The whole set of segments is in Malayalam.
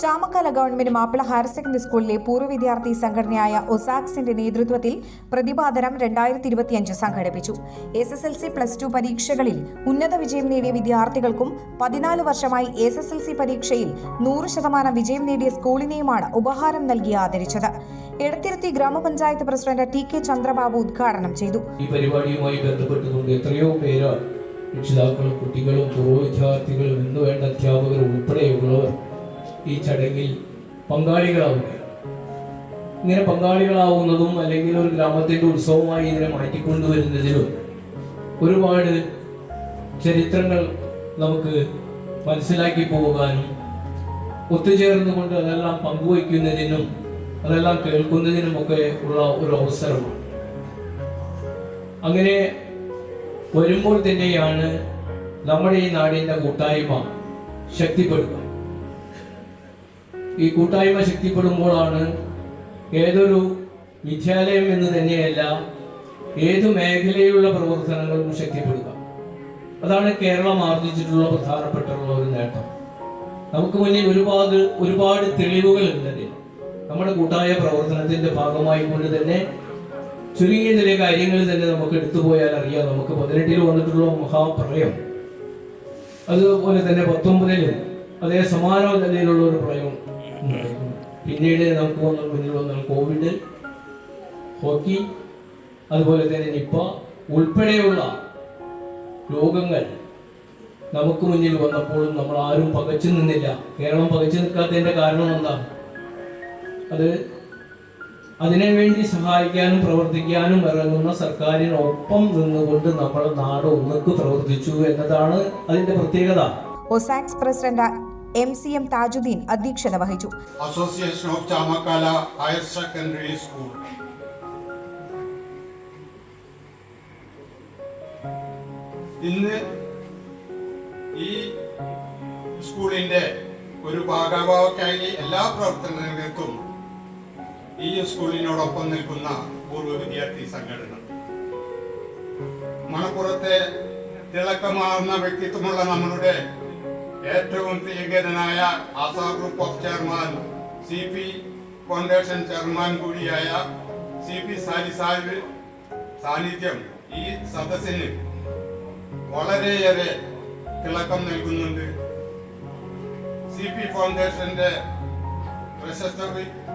Chamakkala government Mappila higher secondary സ്കൂളിലെ പൂർവ വിദ്യാർത്ഥി സംഘടനയായ ഒസാക്സിന്റെ നേതൃത്വത്തിൽ പ്രതിപാദനം രണ്ടായിരത്തി ഇരുപത്തിയഞ്ച് സംഘടിപ്പിച്ചു. S S L C plus two പരീക്ഷകളിൽ ഉന്നത വിജയം നേടിയ വിദ്യാർത്ഥികൾക്കും പതിനാല് വർഷമായി എസ് എസ് എൽ സി പരീക്ഷയിൽ നൂറ് ശതമാനം വിജയം നേടിയ സ്കൂളിനെയുമാണ് ഉപഹാരം നൽകി ആദരിച്ചത്. എടത്തിരുത്തി ഗ്രാമപഞ്ചായത്ത് പ്രസിഡന്റ് ടി കെ ചന്ദ്രബാബു ഉദ്ഘാടനം ചെയ്തു. ഈ പരിപാടിയുമായി ബന്ധപ്പെട്ടുകൊണ്ട് എത്രയോ പേര് രക്ഷിതാക്കളും കുട്ടികളും പൂർവ ഈ ചടങ്ങിൽ പങ്കാളികളാവുകയാണ് ഇങ്ങനെ പങ്കാളികളാവുന്നതും അല്ലെങ്കിൽ ഒരു ഗ്രാമത്തിന്റെ ഉത്സവമായി ഇതിനെ മാറ്റിക്കൊണ്ടുവരുന്നതിലും ഒരുപാട് ചരിത്രങ്ങൾ നമുക്ക് മനസ്സിലാക്കി പോകാനും ഒത്തുചേർന്നുകൊണ്ട് അതെല്ലാം പങ്കുവയ്ക്കുന്നതിനും അതെല്ലാം കേൾക്കുന്നതിനും ഒക്കെ ഉള്ള ഒരു അവസരമാണ്. അങ്ങനെ വരുമ്പോൾ തന്നെയാണ് നമ്മുടെ ഈ നാടിന്റെ കൂട്ടായ്മ ശക്തിപ്പെടുക. ഈ കൂട്ടായ്മ ശക്തിപ്പെടുമ്പോഴാണ് ഏതൊരു വിദ്യാലയം എന്ന് തന്നെയല്ല ഏത് മേഖലയിലുള്ള പ്രവർത്തനങ്ങളും ശക്തിപ്പെടുക. അതാണ് കേരളം ആർജിച്ചിട്ടുള്ള പ്രധാനപ്പെട്ടുള്ള ഒരു നേട്ടം. നമുക്ക് മുന്നിൽ ഒരുപാട് ഒരുപാട് തെളിവുകൾ ഉള്ളതിന് നമ്മുടെ കൂട്ടായ പ്രവർത്തനത്തിന്റെ ഭാഗമായി കൊണ്ട് തന്നെ ചുരുങ്ങിയ ചില കാര്യങ്ങൾ തന്നെ നമുക്ക് എടുത്തുപോയാൽ അറിയാം. നമുക്ക് പതിനെട്ടിൽ വന്നിട്ടുള്ള മഹാപ്രളയം. അതുപോലെ തന്നെ പത്തൊമ്പതിലും അതേ സമാന നിലയിലുള്ള ഒരു പ്രളയം. പിന്നീട് നമുക്ക് വന്ന മുന്നിൽ വന്നാൽ കോവിഡ് ഹോക്കി അതുപോലെ തന്നെ നിപ്പ ഉൾപ്പെടെയുള്ള രോഗങ്ങൾ നമുക്ക് മുന്നിൽ വന്നപ്പോഴും നമ്മൾ ആരും പകച്ചു നിന്നില്ല. കേരളം പകച്ചു നിൽക്കാത്തതിന്റെ കാരണം എന്താ? അത് അതിനുവേണ്ടി സഹായിക്കാനും പ്രവർത്തിക്കാനും ഇറങ്ങുന്ന സർക്കാരിനൊപ്പം നിന്നുകൊണ്ട് നമ്മുടെ നാട് ഒന്നിക്ക് പ്രവർത്തിച്ചു എന്നതാണ് അതിന്റെ പ്രത്യേകത. Osaks president M C M Thajudheen അധ്യക്ഷത വഹിച്ചു. Association of Chamakkala higher secondary school ഇന്ന് ഈ സ്കൂളിന്റെ ഒരു ഭാഗഭാവക്കായി എല്ലാ പ്രവർത്തനങ്ങൾക്കും ഈ സ്കൂളിനോടൊപ്പം നിൽക്കുന്ന പൂർവ വിദ്യാർത്ഥി സംഘടന. മണപ്പുറത്തെ തിളക്കമാർന്ന വ്യക്തിത്വമുള്ള നമ്മളുടെ ഏറ്റവും പ്രിയങ്കരനായ Asa group of chairman C P foundation chairman കൂടിയായ സി പി സാലി സാഹിബ് സാന്നിധ്യം ഈ സദസ്സിന് വളരെയേറെ തിളക്കം നൽകുന്നുണ്ട്. സി പി ഫൗണ്ടേഷന്റെ പ്രശസ്ത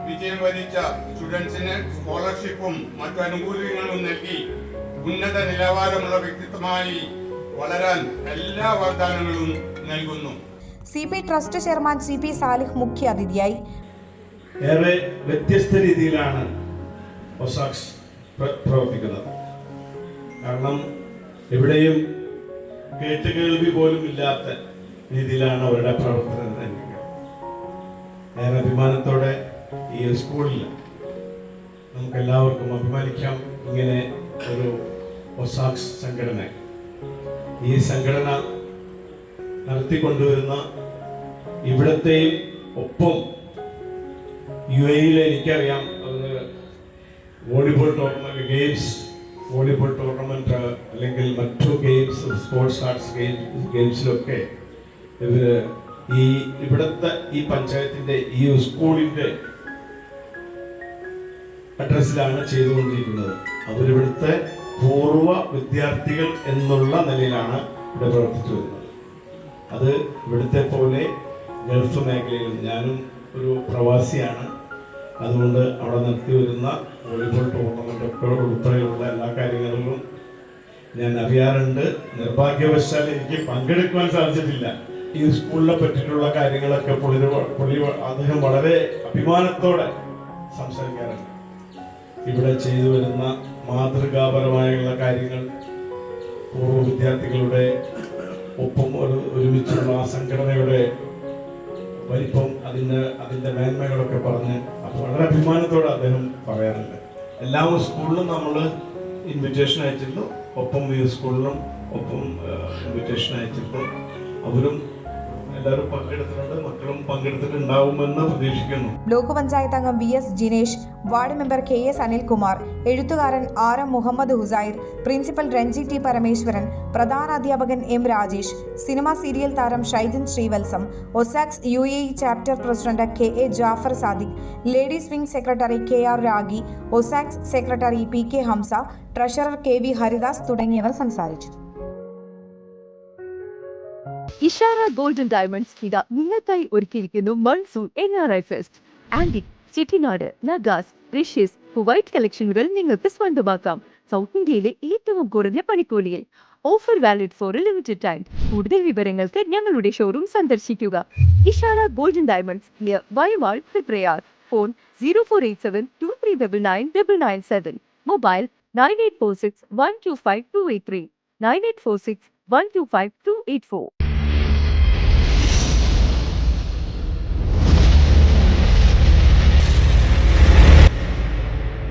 വിജയം വരിച്ച സ്റ്റുഡൻസിന് സ്കോളർഷിപ്പും മറ്റു ആനുകൂല്യങ്ങളും നൽകി ഉന്നത നിലവാരമുള്ള വ്യക്തിത്വമായി വളരാൻ എല്ലാ വാഗ്ദാനങ്ങളും നൽകുന്നു. C P trust chairman C P Salih മുഖ്യ അതിഥിയായി. ഏറെ വ്യത്യസ്ത രീതിയിലാണ് ഒസാക്സ് പ്ര- പ്രവർത്തിക്കുന്നത്. കാരണം എവിടെയും കേട്ടുകേൾവി പോലും ഇല്ലാത്ത രീതിയിലാണ് അവരുടെ പ്രവർത്തനം തന്നെ ഏറെ അഭിമാനത്തോടെ ഈ സ്കൂളിൽ നമുക്ക് എല്ലാവർക്കും അഭിമാനിക്കാം. ഇങ്ങനെ ഒരു ഒസാക്സ് സംഘടന ഈ സംഘടന നടത്തിക്കൊണ്ടുവരുന്ന ഇവിടത്തെയും ഒപ്പം യു എയിലെ എനിക്കറിയാം അത് volleyball tournament games volleyball tournament അല്ലെങ്കിൽ മറ്റു ഗെയിംസ് സ്പോർട്സ് ആർട്സ് ഗെയിംസ് ഗെയിംസിലൊക്കെ ഇവർ ഈ ഇവിടുത്തെ ഈ പഞ്ചായത്തിന്റെ ഈ സ്കൂളിന്റെ അഡ്രസ്സിലാണ് ചെയ്തുകൊണ്ടിരിക്കുന്നത്. അവരിവിടുത്തെ പൂർവ വിദ്യാർത്ഥികൾ എന്നുള്ള നിലയിലാണ് ഇവിടെ പ്രവർത്തിച്ചു വരുന്നത് അത് ഇവിടുത്തെ പോലെ ഗൾഫ് മേഖലയിൽ ഞാനും ഒരു പ്രവാസിയാണ്. അതുകൊണ്ട് അവിടെ നടത്തി വരുന്ന വോളിബോൾ ടൂർണമെന്റ് ഒക്കെ ഉൾപ്പെടെയുള്ള എല്ലാ കാര്യങ്ങളിലും ഞാൻ അറിയാറുണ്ട്. നിർഭാഗ്യവശാൽ എനിക്ക് പങ്കെടുക്കുവാൻ സാധിച്ചിട്ടില്ല. ഈ സ്കൂളിനെ പറ്റിയിട്ടുള്ള കാര്യങ്ങളൊക്കെ പുള്ളി പുള്ളി അദ്ദേഹം വളരെ അഭിമാനത്തോടെ സംസാരിക്കാറുണ്ട്. ഇവിടെ ചെയ്തു വരുന്ന മാതൃകാപരമായുള്ള കാര്യങ്ങൾ പൂർവ വിദ്യാർത്ഥികളുടെ ഒപ്പം ഒരു ഒരുമിച്ചുള്ള ആ സംഘടനയുടെ വലിപ്പം അതിന്റെ അതിന്റെ മേന്മകളൊക്കെ പറഞ്ഞ് അപ്പോൾ വളരെ അഭിമാനത്തോടെ അദ്ദേഹം പറയാറുണ്ട്. എല്ലാ സ്കൂളിലും നമ്മൾ ഇൻവിറ്റേഷൻ അയച്ചിരുന്നു. ഒപ്പം സ്കൂളിലും ഒപ്പം ഇൻവിറ്റേഷൻ അയച്ചിരുന്നു. അവരും ബ്ലോക്ക് പഞ്ചായത്ത് അംഗം V S Jinesh ward member K S Anilkumar എഴുത്തുകാരൻ R M Muhammad Husair principal Ranji T Parameswaran പ്രധാന അധ്യാപകൻ എം രാജേഷ് സിനിമാ സീരിയൽ താരം Shaijan Srivalsam Osaks U A chapter president K A Jafar Sadiq ladies wing secretary K R Ragi Osaks secretary P K Hamza treasurer K V Haridas തുടങ്ങിയവർ സംസാരിച്ചു. ഇഷാര ഗോൾഡൻ ഡയമണ്ട്സ് ഇതാ നിങ്ങൾക്കായി ഒരുക്കിയിരിക്കുന്നു monsoon N R I fest. Antique Chettinad Nagas റിഷ്യസ് white കളക്ഷനുകൾ നിങ്ങൾക്ക് സ്വന്തമാക്കാം. സൗത്ത് ഇന്ത്യയിലെ ഏറ്റവും കുറഞ്ഞ പണിക്കൂലിയിൽ. Offer valid for limited time കൂടുതൽ വിവരങ്ങൾക്ക് ഞങ്ങളുടെ ഷോറൂം സന്ദർശിക്കുക. Ishara golden diamonds near Vayaval Prayar phone zero four eight seven two three double nine double nine seven mobile nine eight four six one two five two eight three nine eight four six one two five two eight four